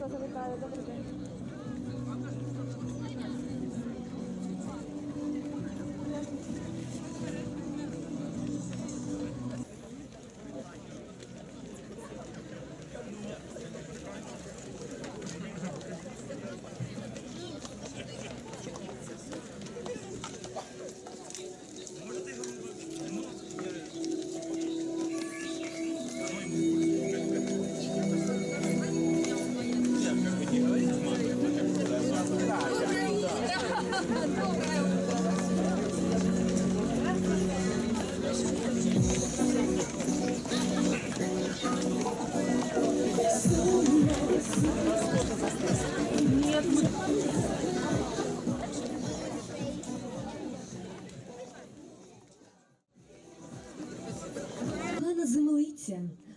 вас теж вітаю. Добрий день.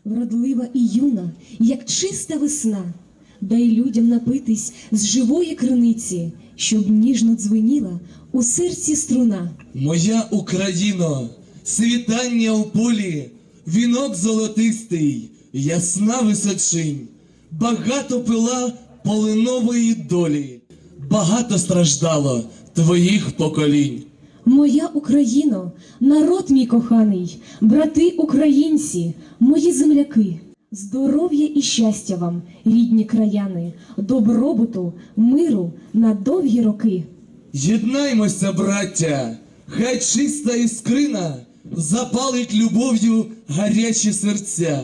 Вродлива і юна, як чиста весна, дай людям напитись з живої криниці, щоб ніжно дзвеніла у серці струна. Моя Україно, світання у полі, вінок золотистий, ясна височинь, багато пила полинової долі, багато страждало твоїх поколінь. Моя Україно, народ мій коханий, брати українці, мої земляки, здоров'я і щастя вам, рідні краяни, добробуту, миру на довгі роки. Єднаймося, браття, хай чиста іскрина запалить любов'ю гарячі серця.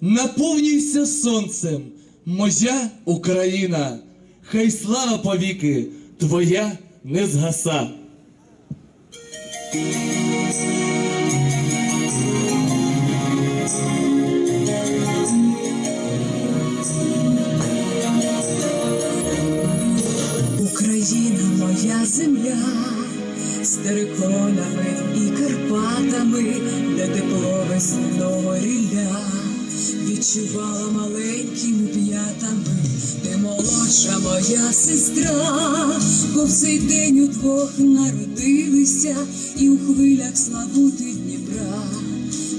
Наповнюйся сонцем, моя Україна, хай слава повіки твоя не згаса. Україна відчувала маленькими п'ятами, ти молодша моя сестра, бо в цей день удвох народилися, і у хвилях славути Дніпра.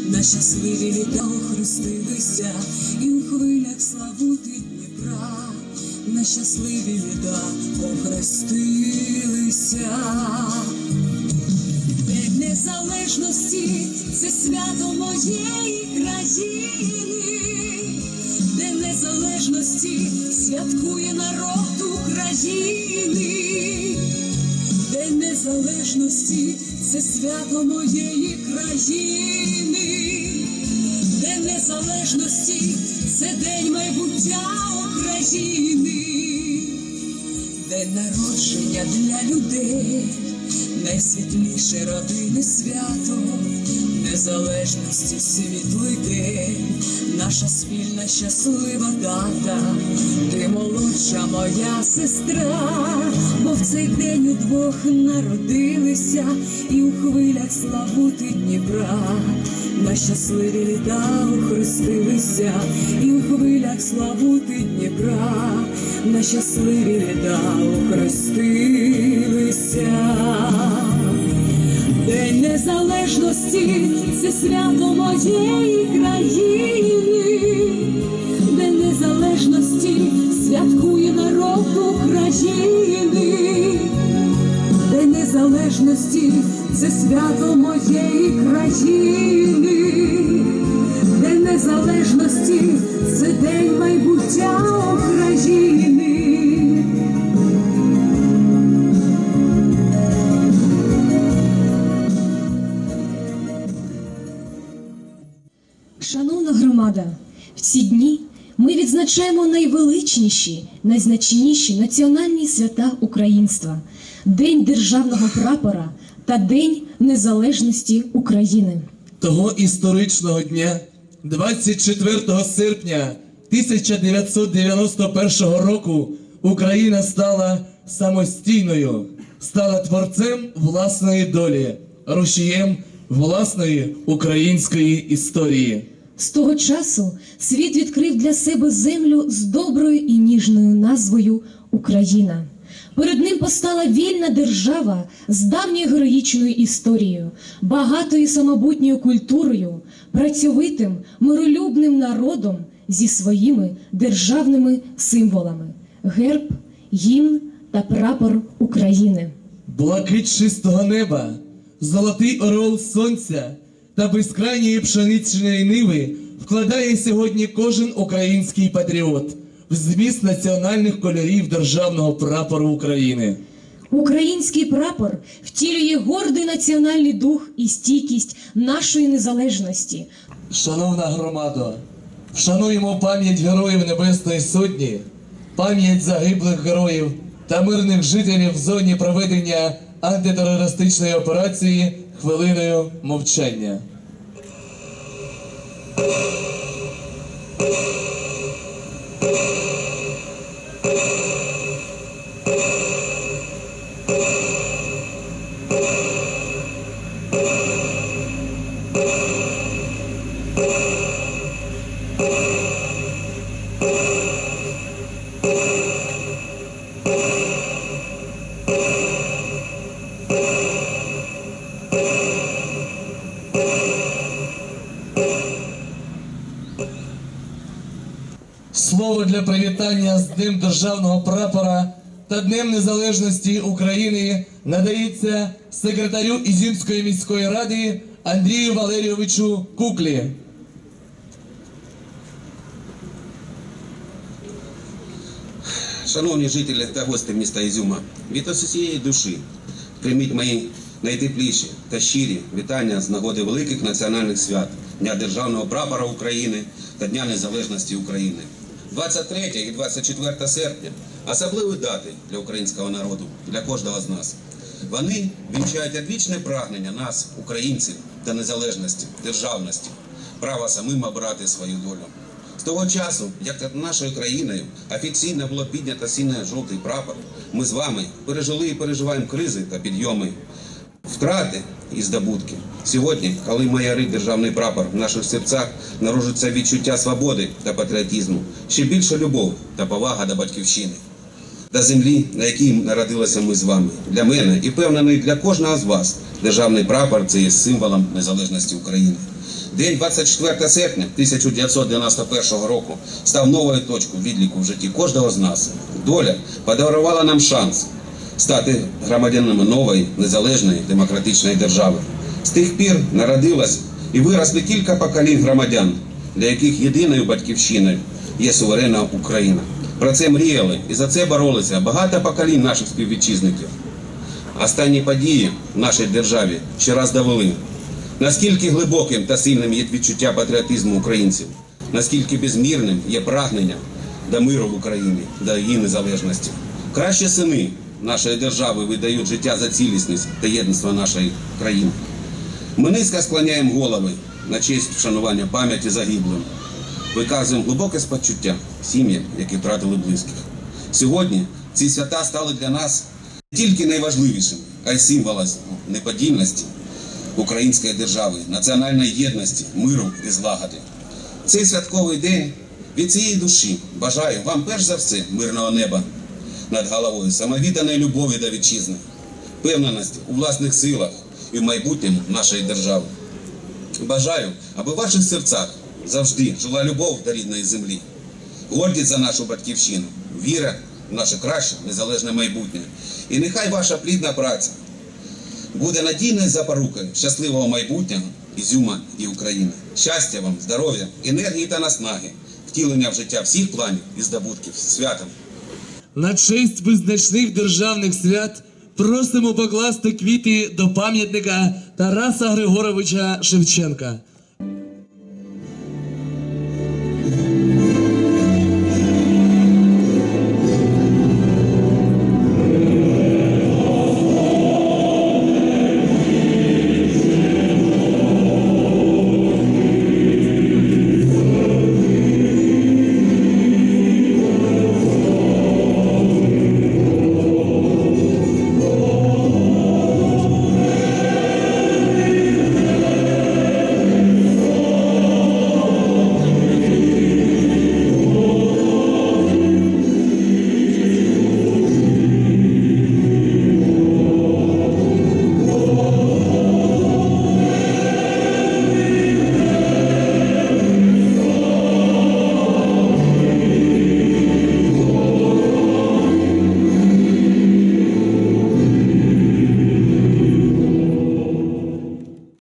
На щасливі літа охрестилися, і у хвилях славути Дніпра на щасливі літа охрестилися. День незалежності це свято моєї країни, незалежності святкує народ України, День незалежності це свято моєї країни, День незалежності це день майбуття України, день народження для людей, найсвітліше родини свято, незалежності світлий день, наша спільна щаслива дата, ти молодша моя сестра, бо в цей день удвох народилися і у хвилях славути Дніпра. На щасливі літа охрестилися, і у хвилях славути Дніпра, на щасливі літа охрестилися. День незалежності це свято моєї країни, День незалежності святкує народ України. День незалежності це свято моєї країни, День незалежності це день майбуття України. Шановна громада, в ці дні ми відзначаємо найвеличніші, найзначніші національні свята українства День державного прапора та День Незалежності України. Того історичного дня, 24 серпня 1991 року, Україна стала самостійною, стала творцем власної долі, рушієм власної української історії. З того часу світ відкрив для себе землю з доброю і ніжною назвою Україна. Перед ним постала вільна держава з давньою героїчною історією, багатою самобутньою культурою, працьовитим, миролюбним народом, зі своїми державними символами герб, гімн та прапор України. Блакить чистого неба, золотий орел сонця та безкрайньої пшеничної ниви вкладає сьогодні кожен український патріот в зміст національних кольорів державного прапору України. Український прапор втілює гордий національний дух і стійкість нашої незалежності. Шановна громада, вшануємо пам'ять героїв Небесної Сотні, пам'ять загиблих героїв та мирних жителів в зоні проведення антитерористичної операції хвилиною мовчання. Привітання з Днем Державного прапора та Днем Незалежності України надається секретарю Ізюмської міської ради Андрію Валерійовичу Куклі. Шановні жителі та гості міста Ізюма, від усієї душі прийміть мої найтепліші та щирі вітання з нагоди великих національних свят Дня Державного прапора України та Дня Незалежності України. 23 і 24 серпня особливі дати для українського народу, для кожного з нас. Вони вінчають одвічне прагнення нас, українців, до незалежності, державності, права самим обрати свою долю. З того часу, як над нашою країною офіційно було піднято синьо-жовтий прапор, ми з вами пережили і переживаємо кризи та підйоми, втрати і здобутки. Сьогодні, коли майорить державний прапор в наших серцях, народжується відчуття свободи та патріотизму, ще більше любов та повага до батьківщини та землі, на якій народилися ми з вами. Для мене і впевнений для кожного з вас державний прапор це є символом незалежності України. День 24 серпня 1991 року став новою точкою відліку в житті кожного з нас. Доля подарувала нам шанс стати громадянами нової незалежної демократичної держави. З тих пір народилось і виросли кілька поколінь громадян, для яких єдиною батьківщиною є суверенна Україна. Про це мріяли і за це боролися багато поколінь наших співвітчизників. Останні події в нашій державі ще раз довели, наскільки глибоким та сильним є відчуття патріотизму українців, наскільки безмірним є прагнення до миру в Україні, до її незалежності. Краще сини нашої держави видають життя за цілісність та єдність нашої країни. Ми низько склоняємо голови на честь вшанування пам'яті загиблим. Виказуємо глибоке спочуття сім'ям, які втратили близьких. Сьогодні ці свята стали для нас не тільки найважливішими, а й символом неподільності української держави, національної єдності, миру і злагоди. Цей святковий день від цієї душі бажаю вам перш за все мирного неба над головою, самовідданої любові до вітчизни, впевненості у власних силах і в майбутньому нашої держави. Бажаю, аби в ваших серцях завжди жила любов до рідної землі, гордість за нашу батьківщину, віра в наше краще незалежне майбутнє. І нехай ваша плідна праця буде надійною запорукою щасливого майбутнього Ізюма і України. Щастя вам, здоров'я, енергії та наснаги, втілення в життя всіх планів і здобутків святом. На честь визначних державних свят просимо покласти квіти до пам'ятника Тараса Григоровича Шевченка.